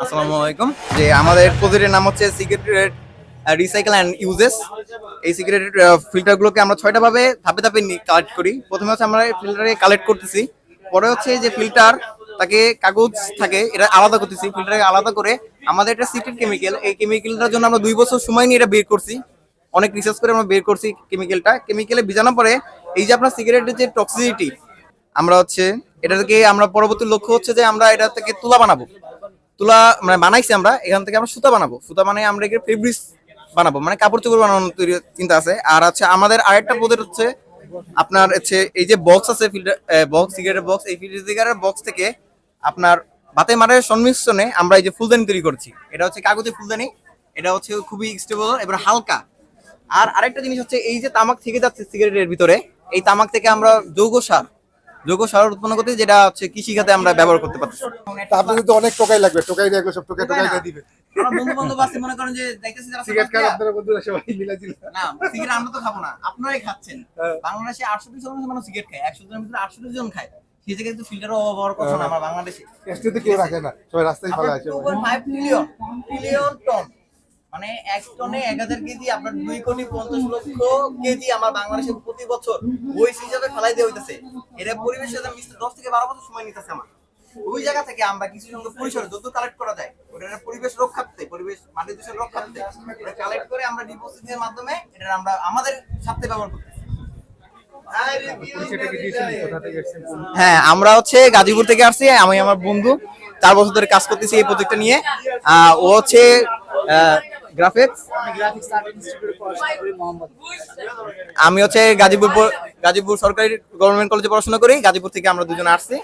আসসালামু আলাইকুম। যে আমাদের প্রজেক্টের নাম হচ্ছে সিগারেট রিসাইকেল অ্যান্ড ইউজেস এই সিগারেট ফিল্টারগুলোকে আমরা ছয়টা ভাবে ধাপে ধাপে কালেক্ট করি। প্রথমে হচ্ছে আমরা ফিল্টারে কালেক্ট করতেছি। পরে হচ্ছে যে ফিল্টার তাকে কাগজ থাকে, এটা আলাদা করতেছি। ফিল্টারকে আলাদা করে আমাদের একটা সিক্রেট কেমিক্যাল এই কেমিক্যালটার জন্য আমরা দুই বছর সময় নিয়ে এটা বের করছি। অনেক রিসার্চ করে আমরা বের করছি কেমিক্যালটা কেমিক্যালে ভিজানোর পরে এই যে আপনার সিগারেটের যে টক্সিসিটি আমরা হচ্ছে এটা থেকে আমরা পরবর্তী লক্ষ্য হচ্ছে যে আমরা এটা থেকে তুলা বানাবো। তুলা মানে বানাইছি আমরা, এখান থেকে আমরা সুতা বানাবো। সুতা বানাই আমরা এখানে ফেব্রিক্স বানাবো মানে কাপড় চোপড় বানানোর চিন্তা আছে। আর হচ্ছে আমাদের আরেকটা প্রজেক্ট হচ্ছে আপনার হচ্ছে এই যে বক্স আছে ফিল্টার বক্স সিগারেটের বক্স এই ফিল্টার সিগারেটের বক্স থেকে আপনার বাতে মারের সংমিশ্রণে আমরা এই যে ফুলদানি তৈরি করছি। এটা হচ্ছে কাগজের ফুলদানি, এটা হচ্ছে খুবই স্টেবল এবার হালকা। আর আরেকটা জিনিস হচ্ছে এই যে তামাক থেকে যাচ্ছে সিগারেটের ভিতরে, এই তামাক থেকে আমরা যৌগ সার জৈব সার উৎপন্ন করতে যেটা হচ্ছে কৃষিখাতে আমরা ব্যবহার করতে পারছি আপনাদের তো অনেক টোকাই লাগবে টোকাই দিয়ে সব টোকাই টোকাই দিয়ে দিবে। আমার বন্ধু বান্ধব আছে মনে করেন যে দেখতেছি যারা সিগারেট খান আপনারা বন্ধুরা সবাই মিলা দিল না সিগারেট আমরা তো খাব না আপনারাই খাচ্ছেন। হ্যাঁ। বাংলাদেশে আটষট্টি জন মানুষ সিগারেট খায় একশো জনের ভিতরে আটষট্টি জন খায়। সেই জায়গায় তো ফিল্টারও অভাব হওয়ার কথা না আমার বাংলাদেশে। টেস্টে তো কেউ রাখে না সবাই রাস্তায় ফেলা আছে টন মানে এক টনে এক হাজার কেজি আপনার দুই কোটি পঞ্চাশ লক্ষ কেজি আমার বাংলাদেশে প্রতি বছর ওই হিসাবে ফেলাই দিয়ে হইতেছে। এটা পরিবেশের সাথে দশ থেকে বারো বছর সময় নিতেছে আমার। ওই জায়গা থেকে আমরা কিছু সংখ্যক পরিসরে যত কালেক্ট করা যায়, ওটা পরিবেশ রক্ষার্থে, পরিবেশ মাটি দূষণ রক্ষার্থে এটা কালেক্ট করে আমরা ডিপোজিটের মাধ্যমে এটা আমরা আমাদের স্বার্থে ব্যবহার করতেছি। হ্যাঁ আমরা হচ্ছে গাজীপুর থেকে আসছি, আমি আমার বন্ধু চার বছর ধরে কাজ করতেছি এই প্রজেক্টটা নিয়ে। ও হচ্ছে গ্রাফিক্স আমি হচ্ছে গাজীপুর গাজীপুর সরকারি গভর্নমেন্ট কলেজে পড়াশোনা করি গাজীপুর থেকে আমরা দুজন আসছি।